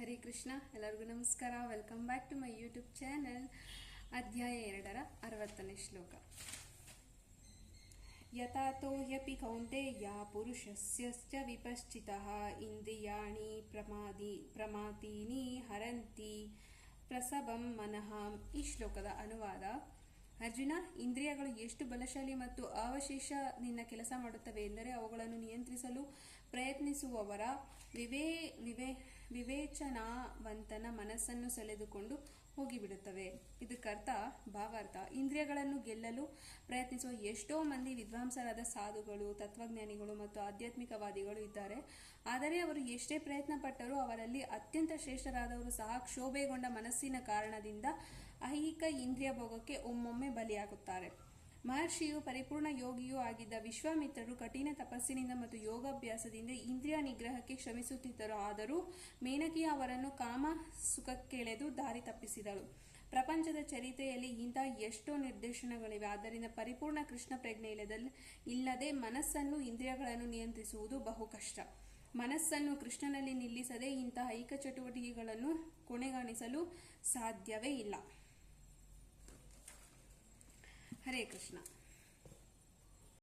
ಹರೇ ಕೃಷ್ಣ, ಎಲ್ಲರಿಗೂ ನಮಸ್ಕಾರ. Welcome back to my YouTube channel ಅಧ್ಯಾಯ ಎರಡರ ಅರವತ್ತನೇ ಶ್ಲೋಕ. ಯಥಾತೋ ಹ್ಯಪಿ ಕೌಂತೆಯ ಪುರುಷಸ್ಯ ವಿಪಶ್ಚಿತಃ ಇಂದ್ರಿಯಾಣಿ ಪ್ರಮಾದಿ ಪ್ರಮಾತೀನಿ ಹರಂತಿ ಪ್ರಸಭಂ ಮನಃ. ಈ ಶ್ಲೋಕದ ಅನುವಾದ, ಅರ್ಜುನ, ಇಂದ್ರಿಯಗಳು ಎಷ್ಟು ಬಲಶಾಲಿ ಮತ್ತು ಅವಶೇಷ ನಿನ್ನ ಕೆಲಸ ಮಾಡುತ್ತವೆ ಎಂದರೆ ಅವುಗಳನ್ನು ನಿಯಂತ್ರಿಸಲು ಪ್ರಯತ್ನಿಸುವವರ ವಿವೇ ವಿವೇ, ವಿವೇಚನಾವಂತನ ಮನಸ್ಸನ್ನು ಸೆಳೆದುಕೊಂಡು ಹೋಗಿಬಿಡುತ್ತವೆ. ಇದಕ್ಕರ್ಥ, ಭಾವಾರ್ಥ, ಇಂದ್ರಿಯಗಳನ್ನು ಗೆಲ್ಲಲು ಪ್ರಯತ್ನಿಸುವ ಎಷ್ಟೋ ಮಂದಿ ವಿದ್ವಾಂಸರಾದ ಸಾಧುಗಳು, ತತ್ವಜ್ಞಾನಿಗಳು ಮತ್ತು ಆಧ್ಯಾತ್ಮಿಕವಾದಿಗಳು ಇದ್ದಾರೆ. ಆದರೆ ಅವರು ಎಷ್ಟೇ ಪ್ರಯತ್ನ ಪಟ್ಟರೂ ಅವರಲ್ಲಿ ಅತ್ಯಂತ ಶ್ರೇಷ್ಠರಾದವರು ಸಹ ಕ್ಷೋಭೆಗೊಂಡ ಮನಸ್ಸಿನ ಕಾರಣದಿಂದ ಐಹಿಕ ಇಂದ್ರಿಯ ಭೋಗಕ್ಕೆ ಒಮ್ಮೊಮ್ಮೆ ಬಲಿಯಾಗುತ್ತಾರೆ. ಮಹರ್ಷಿಯು ಪರಿಪೂರ್ಣ ಯೋಗಿಯೂ ಆಗಿದ್ದ ವಿಶ್ವಾಮಿತ್ರರು ಕಠಿಣ ತಪಸ್ಸಿನಿಂದ ಮತ್ತು ಯೋಗಾಭ್ಯಾಸದಿಂದ ಇಂದ್ರಿಯ ನಿಗ್ರಹಕ್ಕೆ ಶ್ರಮಿಸುತ್ತಿದ್ದರು. ಆದರೂ ಮೇನಕಿ ಅವರನ್ನು ಕಾಮ ಸುಖಕ್ಕೆಳೆದು ದಾರಿ ತಪ್ಪಿಸಿದಳು. ಪ್ರಪಂಚದ ಚರಿತ್ರೆಯಲ್ಲಿ ಇಂತಹ ಎಷ್ಟೋ ನಿರ್ದೇಶನಗಳಿವೆ. ಆದ್ದರಿಂದ ಪರಿಪೂರ್ಣ ಕೃಷ್ಣ ಪ್ರಜ್ಞೆ ಇಲ್ಲದೆ ಮನಸ್ಸನ್ನು ಇಂದ್ರಿಯಗಳನ್ನು ನಿಯಂತ್ರಿಸುವುದು ಬಹು ಕಷ್ಟ. ಮನಸ್ಸನ್ನು ಕೃಷ್ಣನಲ್ಲಿ ನಿಲ್ಲಿಸದೆ ಇಂತಹ ಐಕ ಚಟುವಟಿಕೆಗಳನ್ನು ಕೊನೆಗಾಣಿಸಲು ಸಾಧ್ಯವೇ ಇಲ್ಲ. హరే కృష్ణ.